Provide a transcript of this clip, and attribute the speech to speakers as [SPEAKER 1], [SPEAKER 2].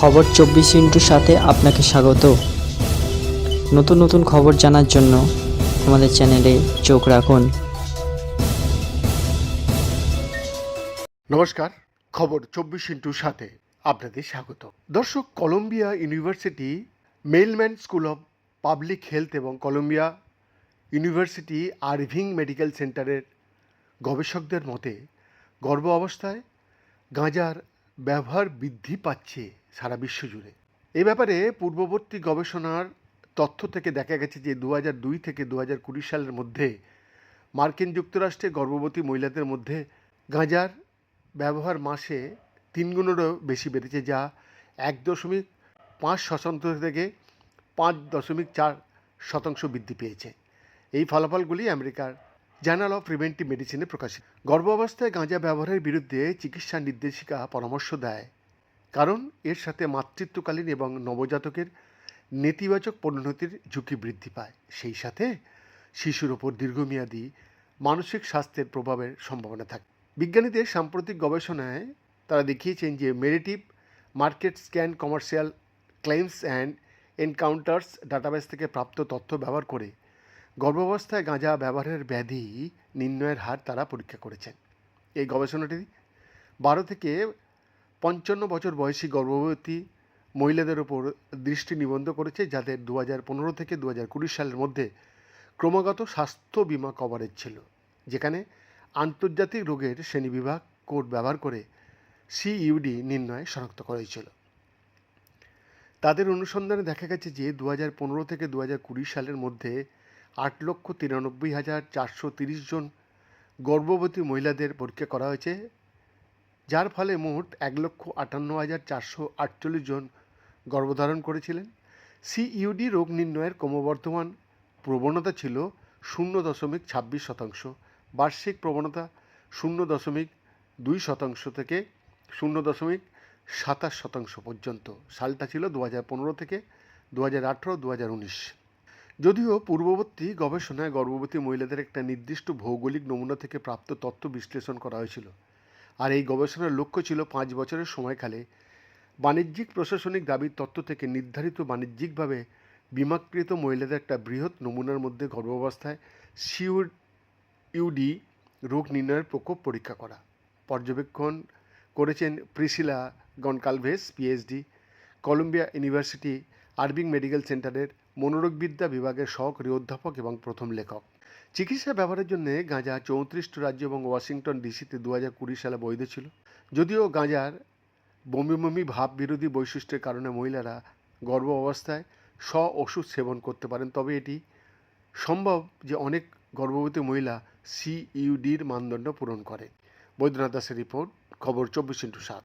[SPEAKER 1] খবর চব্বিশ ইন্টুর সাথে আপনাকে স্বাগত। নতুন নতুন খবর জানার জন্য আমাদের চ্যানেলে চোখ রাখুন।
[SPEAKER 2] নমস্কার, খবর চব্বিশ ইন্টুর সাথে আপনাদের স্বাগত। দর্শক, Columbia University Mailman School of Public Health এবং কলম্বিয়া ইউনিভার্সিটি আরভিং মেডিকেল সেন্টারের গবেষকদের মতে গর্ভ অবস্থায় গাঁজার ব্যবহার বৃদ্ধি পাচ্ছে সারা বিশ্ব জুড়ে। এ ব্যাপারে পূর্ববর্তী গবেষণার তথ্য থেকে দেখা গেছে যে দু দুই থেকে দু কুড়ি সালের মধ্যে মার্কিন যুক্তরাষ্ট্রে গর্ভবতী মহিলাদের মধ্যে গাঁজার ব্যবহার মাসে তিন গুণেরও বেশি বেড়েছে, যা এক দশমিক পাঁচ শতাংশ থেকে পাঁচ দশমিক চার শতাংশ বৃদ্ধি পেয়েছে। এই ফলাফলগুলি আমেরিকার জার্নাল অফ প্রিভেন্টিভ মেডিসিনে প্রকাশিত। গর্ভাবস্থায় গাঁজা ব্যবহারের বিরুদ্ধে চিকিৎসা নির্দেশিকা পরামর্শ দেয়। কারণ এর সাথে মাতৃত্বকালীন এবং নবজাতকের নেতিবাচক পরিণতির ঝুঁকি বৃদ্ধি পায়। সেই সাথে শিশুর ওপর দীর্ঘমেয়াদী মানসিক স্বাস্থ্যের প্রভাবের সম্ভাবনা থাকে। বিজ্ঞানীদের সাম্প্রতিক গবেষণায় তারা দেখিয়েছেন যে Merative market scan, commercial claims and encounters database থেকে প্রাপ্ত তথ্য ব্যবহার করে গর্ভাবস্থায় গাঁজা ব্যবহারের ব্যাধি নির্ণয়ের হার তারা পরীক্ষা করেছেন। এই গবেষণাটি বারো থেকে পঞ্চান্ন বছর বয়সী গর্ভবতী মহিলাদের ওপর দৃষ্টি নিবন্ধ করেছে যাদের দু পনেরো থেকে দু হাজার কুড়ি সালের মধ্যে ক্রমাগত স্বাস্থ্য বীমা কভারেজ ছিল, যেখানে আন্তর্জাতিক রোগের শ্রেণীবিভাগ কোড ব্যবহার করে সিইউডি নির্ণয় শনাক্ত করা হয়েছিল। তাদের অনুসন্ধানে দেখা গেছে যে দু হাজার পনেরো থেকে দু কুড়ি সালের মধ্যে আট লক্ষ তিরানব্বই হাজার চারশো তিরিশ জন গর্ভবতী মহিলাদের পরীক্ষা করা হয়েছে, যার ফলে মোট এক লক্ষ আটান্ন হাজার চারশো আটচল্লিশ জন গর্ভধারণ করেছিলেন। সিইউডি রোগ নির্ণয়ের ক্রমবর্ধমান প্রবণতা ছিল শূন্য দশমিক ছাব্বিশ শতাংশ, বার্ষিক প্রবণতা শূন্য দশমিক দুই শতাংশ থেকে শূন্য দশমিক সাতাশ শতাংশ পর্যন্ত। সালটা ছিল দু হাজার পনেরো থেকে দু হাজার আঠেরো, দু হাজার উনিশ। যদিও পূর্ববর্তী গবেষণায় গর্ভবতী মহিলাদের একটা নির্দিষ্ট ভৌগোলিক নমুনা থেকে প্রাপ্ত তথ্য বিশ্লেষণ করা হয়েছিল। আর এই গবেষণার লক্ষ্য ছিল পাঁচ বছরের সময়কালে বাণিজ্যিক প্রশাসনিক দাবির তথ্য থেকে নির্ধারিত বাণিজ্যিকভাবে বিমাকৃত মহিলাদের একটা বৃহৎ নমুনার মধ্যে গর্ভাবস্থায় সিউড ইউডি রোগ নির্ণয়ের প্রকোপ পরীক্ষা করা। পর্যবেক্ষণ করেছেন Priscilla Goncalves, PhD, Columbia University, আরবিং medical সেন্টারের মনোরোগবিদ্যা বিভাগের সহকারী অধ্যাপক এবং প্রথম লেখক। চিকিৎসা ব্যবহারের জন্য গাঁজা চৌত্রিশটি রাজ্য এবং ওয়াশিংটন ডিসিতে দু কুড়ি সালে বৈধ ছিল। যদিও গাঁজার বমি বমি ভাব বিরোধী বৈশিষ্ট্যের কারণে মহিলারা গর্ভ অবস্থায় স্ব ওষুধ সেবন করতে পারেন। তবে এটি সম্ভব যে অনেক গর্ভবতী মহিলা সিইউডির মানদণ্ড পূরণ করে। বৈদ্যনাথ দাসের রিপোর্ট, খবর চব্বিশ ইন্টু সাত।